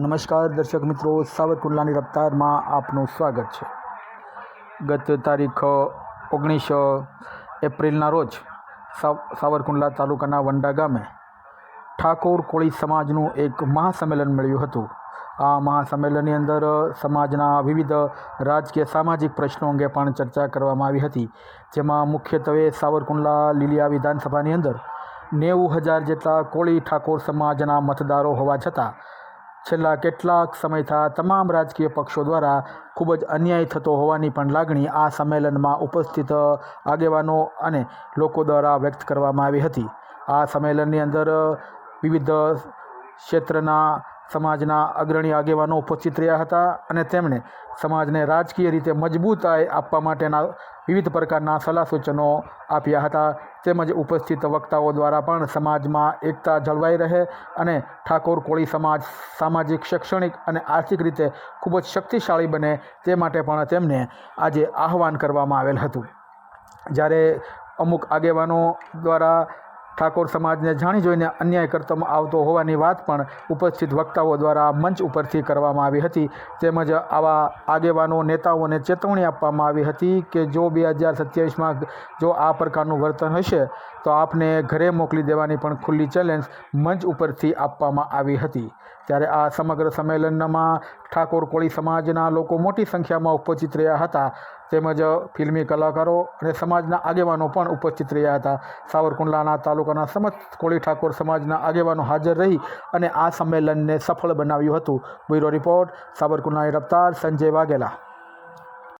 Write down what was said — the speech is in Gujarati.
નમસ્કાર દર્શક મિત્રો, સાવરકુંડલાની રફતારમાં આપનું સ્વાગત છે. ગત તારીખ, ઓગણીસ એપ્રિલના રોજ સાવ- સાવરકુંડલા તાલુકાના વંડા ગામે ઠાકોર કોળી સમાજનું એક મહાસંમેલન મળ્યું હતું. આ મહાસંમેલનની અંદર સમાજના વિવિધ રાજકીય સામાજિક પ્રશ્નો અંગે પણ ચર્ચા કરવામાં આવી હતી. જેમાં મુખ્યત્વે સાવરકુંડલા લીલિયા વિધાનસભાની અંદર નેવું હજાર જેટલા કોળી ઠાકોર સમાજના મતદારો હોવા છતાં છેલ્લા કેટલાક સમયથી તમામ રાજકીય પક્ષો દ્વારા ખૂબ જ અન્યાય થતો હોવાની પણ લાગણી આ સંમેલનમાં ઉપસ્થિત આગેવાનો અને લોકો દ્વારા વ્યક્ત કરવામાં આવી હતી. આ સંમેલનની અંદર વિવિધ ક્ષેત્રના સમાજના અગ્રણી આગેવાનો ઉપસ્થિત રહ્યા હતા અને તેમણે સમાજને રાજકીય રીતે મજબૂતાઈ આપવા માટેના વિવિધ પ્રકારના સલાહ સૂચનો આપ્યા હતા. તેમજ ઉપસ્થિત વક્તાઓ દ્વારા પણ સમાજમાં એકતા જળવાઈ રહે અને ઠાકોર કોળી સમાજ સામાજિક, શૈક્ષણિક અને આર્થિક રીતે ખૂબ જ શક્તિશાળી બને તે માટે પણ તેમને આજે આહવાન કરવામાં આવેલ હતું. જ્યારે અમુક આગેવાનો દ્વારા ઠાકોર સમાજને જાણી જોઈને અન્યાય કરવામાં આવતો હોવાની વાત પણ ઉપસ્થિત વક્તાઓ દ્વારા મંચ ઉપરથી કરવામાં આવી હતી. તેમજ આવા આગેવાનો, નેતાઓને ચેતવણી આપવામાં આવી હતી કે જો બે હજાર સત્યાવીસમાં જો આ પ્રકારનું વર્તન હશે, તો આપને ઘરે મોકલી દેવાની પણ ખુલ્લી ચેલેન્જ મંચ ઉપરથી આપવામાં આવી હતી. ત્યારે આ સમગ્ર સંમેલનમાં ઠાકોર કોળી સમાજના લોકો મોટી સંખ્યામાં ઉપસ્થિત રહ્યા હતા. તેમજ ફિલ્મી કલાકારો અને સમાજના આગેવાનો પણ ઉપસ્થિત રહ્યા હતા. સાવરકુંડલાના તાલુકાના સમસ્ત કોળી ઠાકોર સમાજના આગેવાનો હાજર રહી અને આ સંમેલનને સફળ બનાવ્યું હતું. બ્યુરો રિપોર્ટ, સાવરકુંડલાની રફતાર, સંજય વાઘેલા.